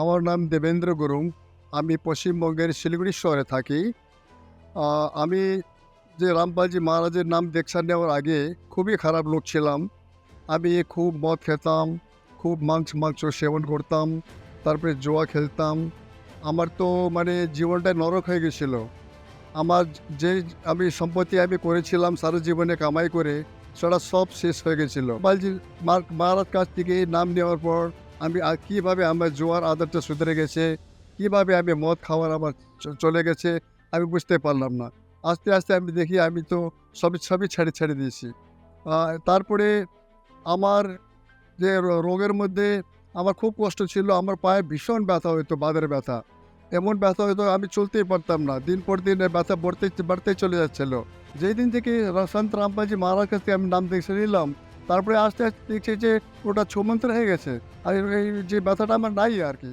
আমার নাম দেবেন্দ্র গুরুং। আমি পশ্চিমবঙ্গের শিলিগুড়ি শহরে থাকি। আমি যে রামপালজি মহারাজের নাম দীক্ষা নেওয়ার আগে খুবই খারাপ লোক ছিলাম। আমি খুব মদ খেতাম, খুব মাংস মাংস সেবন করতাম, তারপরে জোয়া খেলতাম। আমার তো মানে জীবনটা নরক হয়ে গেছিল। আমার যে আমি সম্পত্তি আমি করেছিলাম সারা জীবনে কামাই করে, সেটা সব শেষ হয়ে গেছিল। বালজি মহারাজ কাছ থেকে নাম নেওয়ার পর আমি কীভাবে আমার জোয়ার আদরটা সুধরে গেছে, কীভাবে আমি মদ খাওয়ার আমার চলে গেছে, আমি বুঝতে পারলাম না। আস্তে আস্তে আমি দেখি আমি তো সবই সবই ছেড়ে ছেড়ে দিয়েছি। তারপরে আমার যে রোগের মধ্যে আমার খুব কষ্ট ছিল, আমার পায়ে ভীষণ ব্যথা হতো বাদের ব্যথা। এমন ব্যথা হতো আমি চলতেই পারতাম না, দিন পর দিন ব্যথা বাড়তে বাড়তে চলে যাচ্ছিল। যেই দিন থেকে সন্ত রামপাজি মহারাজ কাছ থেকে আমি নাম দেখে নিলাম তারপরে আস্তে আস্তে দেখছি যে ওটা ছমন্ত্র হয়ে গেছে। আর এই যে ব্যথাটা আমার নাই আর কি।